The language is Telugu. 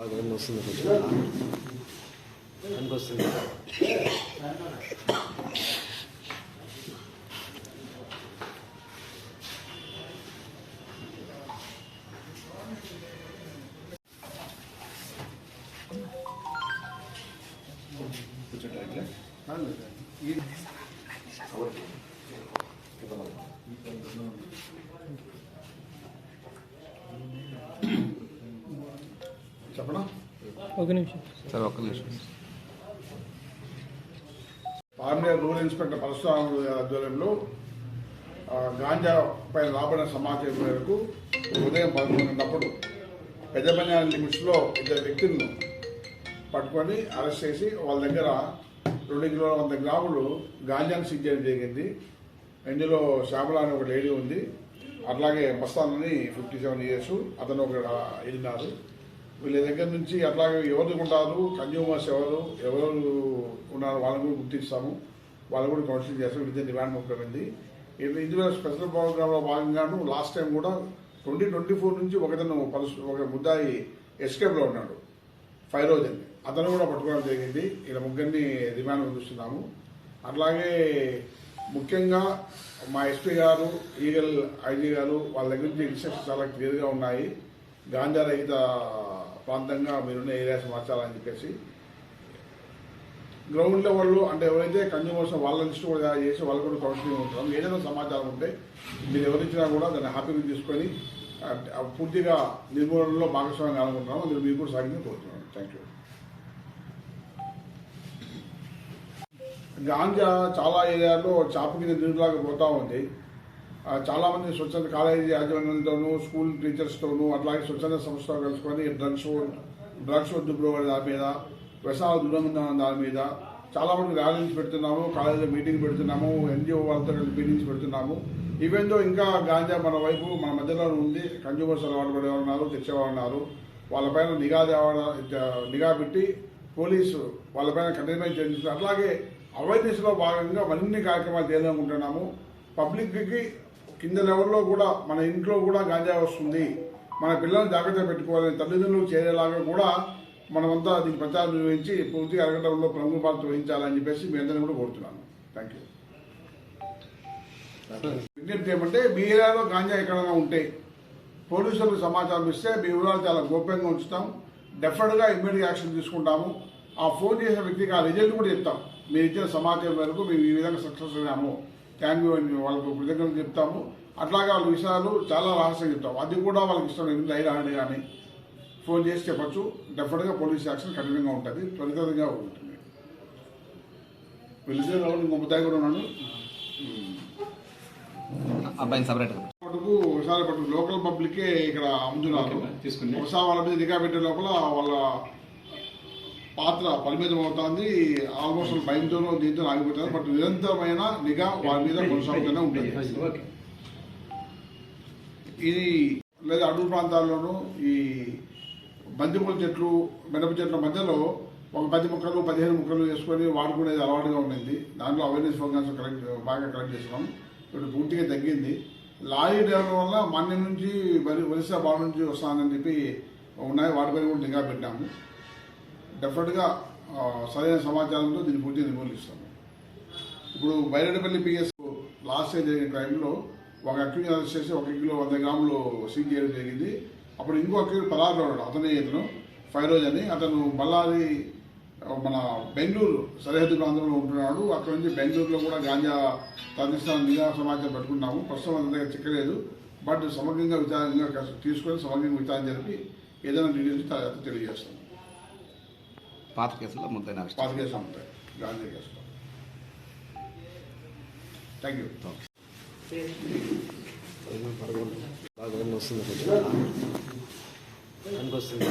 బాగా ఏం వస్తుంది కొంచెం కనుక వస్తుంది చెప్పనా? ఒక నిమిషం. సార్ ఒక్క నిమిషం. రూరల్ ఇన్స్పెక్టర్ పరశురామ ఆధ్వర్యంలో గాంజా పైన రాబడిన సమాచారం మేరకు ఉదయం పదకొండు గంటప్పుడు పెద్దపల్లి లిమిట్స్లో ఇద్దరు వ్యక్తులను పట్టుకొని అరెస్ట్ చేసి వాళ్ళ దగ్గర రెండు కిలోల వంద గ్రాములు గాంజాను సీజ్ చేయడం జరిగింది. ఇందులో శ్యామల అని ఒక లేడీ ఉంది. అట్లాగే మస్తాన్ అని ఫిఫ్టీ సెవెన్ ఇయర్స్ అతను ఒక వెళ్ళినారు వీళ్ళ దగ్గర నుంచి అట్లాగే ఎవరు ఉంటారు కన్జ్యూమర్స్ ఎవరు ఎవరు ఉన్నారు వాళ్ళని కూడా గుర్తిస్తాము. వాళ్ళు కూడా కౌన్సిలింగ్ చేస్తాం విద్య డిమాండ్ ఉపయోగింది ఇందులో స్పెషల్ ప్రోగ్రాంలో భాగంగాను లాస్ట్ టైం కూడా ట్వంటీ ట్వంటీ ఫోర్ నుంచి ఒకతను పలుసు ఒక ముద్దాయి ఎస్కేప్లో ఉన్నాడు. ఫైరోజ్ అని అతను కూడా పట్టుకోవడం జరిగింది. ఇలా ముగ్గురిని రిమాండ్ చూస్తున్నాము అట్లాగే ముఖ్యంగా మా ఎస్పీ గారు ఈగల్ ఐజీ గారు వాళ్ళ దగ్గర నుంచి ఇన్స్ట్రక్షన్స్ చాలా క్లియర్గా ఉన్నాయి. గాంజా రహిత ప్రాంతంగా మీరున్న ఏరియాస్ మార్చాలని చెప్పేసి. గ్రౌండ్ లెవెల్లో అంటే ఎవరైతే కన్జ్యూమర్స్ వాళ్ళ లిస్ట్ కూడా చేసి వాళ్ళు కూడా కౌన్సిలింగ్ ఉంటాం ఏదైనా సమాచారం ఉంటే మీరు ఎవరించినా కూడా దాన్ని హ్యాపీగా తీసుకొని పూర్తిగా నిర్మూలనలో భాగస్వామ్యం అనుకుంటున్నాము అందులో మీరు కూడా సాగింది కోరుతున్నాను. థ్యాంక్ యూ గాంజా చాలా ఏరియాలో చాప కింద నీరులాగా పోతూ ఉంది. చాలామంది స్వచ్ఛంద కాలేజీ యాజమాన్యంతోనూ స్కూల్ టీచర్స్తోనూ అట్లాగే స్వచ్ఛంద సంస్థలు కలుసుకొని డ్రగ్స్ డ్రగ్స్ వద్దు దాని మీద వ్యసనాలు దూరం దాని మీద చాలా మంది ర్యాలీస్ పెడుతున్నాము కాలేజీలో మీటింగ్ పెడుతున్నాము ఎన్జిఓ వాళ్ళతో కలిసి మీటింగ్స్ పెడుతున్నాము. ఈవెన్ ఇంకా గాంజా మన వైపు మన మధ్యలో ఉంది కన్జ్యూమర్స్ అలవాటు పడేవారు ఉన్నారు తెచ్చేవారు ఉన్నారు. వాళ్ళపైన నిఘా తేవడ- నిఘా పెట్టి పోలీసు వాళ్ళపైన కంటైన్మెంట్ చేయించారు అట్లాగే అవేర్నెస్లో భాగంగా మరిన్ని కార్యక్రమాలు చేయాలనుకుంటున్నాము పబ్లిక్కి కింద లెవెల్లో కూడా మన ఇంట్లో కూడా గాంజా వస్తుంది. మన పిల్లల్ని జాగ్రత్త పెట్టుకోవాలని తల్లిదండ్రులు చేరేలాగా కూడా మనమంతా దీని ప్రచారం నిర్వహించి పూర్తిగా అరగడంలో ప్రముఖ పాత్ర వహించాలని చెప్పేసి మీ అందరినీ కూడా కోరుతున్నాను. థ్యాంక్ యూ విజ్ఞప్తి ఏమంటే మీ ఏరియాలో గాంజా ఎక్కడైనా ఉంటే పోలీసులకు సమాచారం ఇస్తే మీ వివరాలు చాలా గోప్యంగా ఉంచుతాం. డెఫినెట్గా ఇమ్మీడియట్ యాక్షన్ తీసుకుంటాము. ఆ ఫోన్ చేసిన వ్యక్తికి ఆ రిజల్ట్ కూడా చెప్తాం. మీరు ఇచ్చిన సమాచారం మేరకు మేము ఈ విధంగా సక్సెస్ అయ్యాము థ్యాంక్ యూ అని వాళ్ళకు కృతజ్ఞతలు చెప్తాము. అట్లాగే వాళ్ళ విషయాలు చాలా రహస్యంగా చెప్తాం అది కూడా వాళ్ళకి ఇష్టం లేదు. లైన్ ఆడి కానీ ఫోన్ చేసి చెప్పచ్చు. డెఫినెట్గా పోలీస్ యాక్షన్ కఠినంగా ఉంటుంది. త్వరితగతిగా ఉంటుంది. ఇంకో ముద్దాయి కూడా అబ్బాయిని సపరేట్ మటుకు విశాఖపట్నం లోకల్ పబ్లికే ఇక్కడ అమ్ముతున్నారు. ఒకసారి వాళ్ళ మీద నిఘా పెట్టే లోపల వాళ్ళ పాత్ర పరిమితం అవుతుంది ఆల్మోస్ట్ భయంతోనూ దీంతో ఆగిపోతారు. బట్ నిరంతరమైన నిఘా వారి మీద కొనసాగుతూనే ఉంటుంది. ఇది లేదా అడవి ప్రాంతాల్లోనూ ఈ బంతిపూల చెట్లు మిరప చెట్ల మధ్యలో ఒక పది ముక్కలు పదిహేను ముక్కలు వేసుకొని వాడుకునేది అలవాటుగా ఉండింది. దాంట్లో అవేర్నెస్ ప్రోగ్రామ్స్ కలెక్ట్ బాగా కలెక్ట్ చేస్తున్నాం ఇప్పుడు పూర్తిగా తగ్గింది. లారీ డ్రైవర్ వల్ల మన్య నుంచి వరి ఒరిస్సా బాగు నుంచి వస్తానని చెప్పి ఉన్నాయి. వాటిపైన కూడా నిఘా పెట్టాము. డెఫినెట్గా సరైన సమాచారంతో దీన్ని పూర్తిగా నిర్మూలిస్తాము. ఇప్పుడు బైరెడ్డిపల్లి పిఎస్ లాస్ట్ ఇయర్ జరిగిన టైంలో ఒక అక్యూజ్ అరెస్ట్ చేసి ఒక కిలో వంద గ్రాములు సీజ్ చేయడం జరిగింది. అప్పుడు ఇంకో అక్యూజ్ పలార్లో ఉన్నాడు అతనే ఇతను ఫైరోజ్ అని. అతను బళ్ళారి మన బెంగళూరు సరిహద్దు ప్రాంతంలో ఉంటున్నాడు. అక్కడ నుంచి బెంగళూరులో కూడా గాంజా తరలిస్తాను నిఘా సమాచారం పెట్టుకున్నాము. ప్రస్తుతం అంతగా చిక్కలేదు. బట్ సమగ్రంగా విచారంగా తీసుకొని సమగ్రంగా విచారణ జరిపి ఏదైనా డీటెయిల్స్ తర్వాత పాత కేసులో ముద్దైన పాత కేసు ఉంటాయి గాంధీ కేసులో. థ్యాంక్ యూ వస్తుంది కొంచెం. వస్తుంది?